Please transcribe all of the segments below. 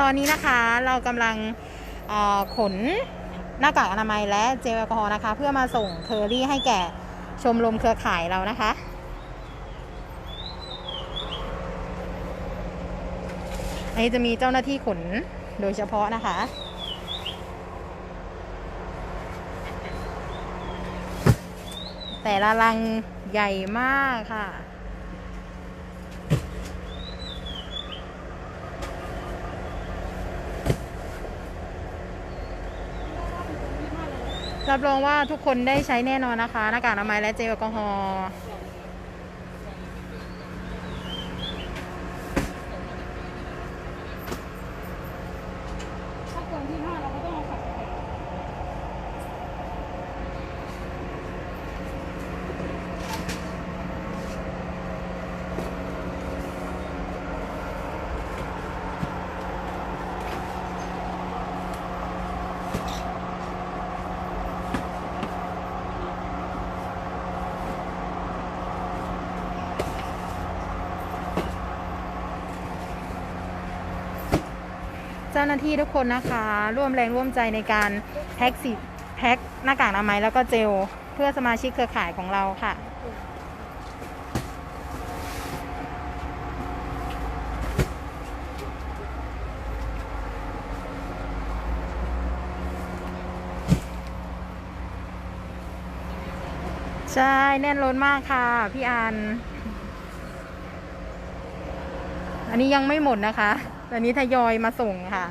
ตอนนี้นะคะเรากำลังขนหน้ากากอนามัยและเจลแอลกอฮอล์นะคะ เพื่อมาส่งเคอรี่ให้แก่ชมรมเครือข่ายเรานะคะ อันนี้จะมีเจ้าหน้าที่ขนโดยเฉพาะนะคะแต่ละลังใหญ่มากค่ะ รับรองว่าทุกคนได้ใช้แน่นอนนะคะ หน้ากากอนามัยและเจลแอลกอฮอล์ เจ้าหน้าที่ทุกคนนะคะ ร่วมแรงร่วมใจในการแพ็กสิแพ็กหน้ากากอนามัยแล้วก็เจลเพื่อสมาชิกเครือข่ายของเราค่ะ ใช่แน่นล้นมากค่ะ พี่อัน อันนี้ยังไม่หมดนะคะ อันนี้ทยอยมาส่งค่ะ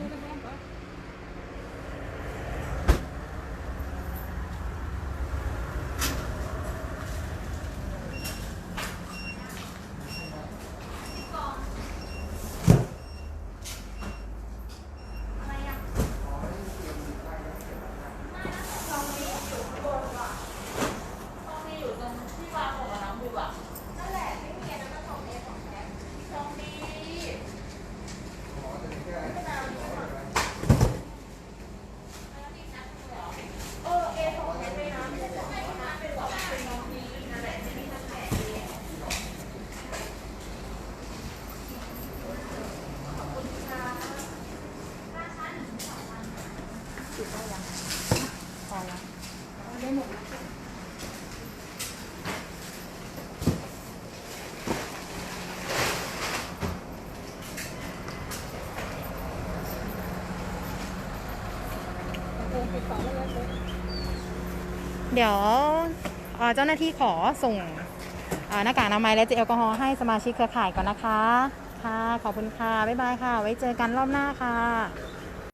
พอแล้วเดี๋ยวเอ่อเจ้าหน้าที่ขอส่งหน้ากากอนามัยและเจลแอลกอฮอล์ให้สมาชิกเครือข่ายก่อนนะคะ ค่ะ ขอบคุณค่ะ บ๊ายบายค่ะ ไว้เจอกันรอบหน้าค่ะ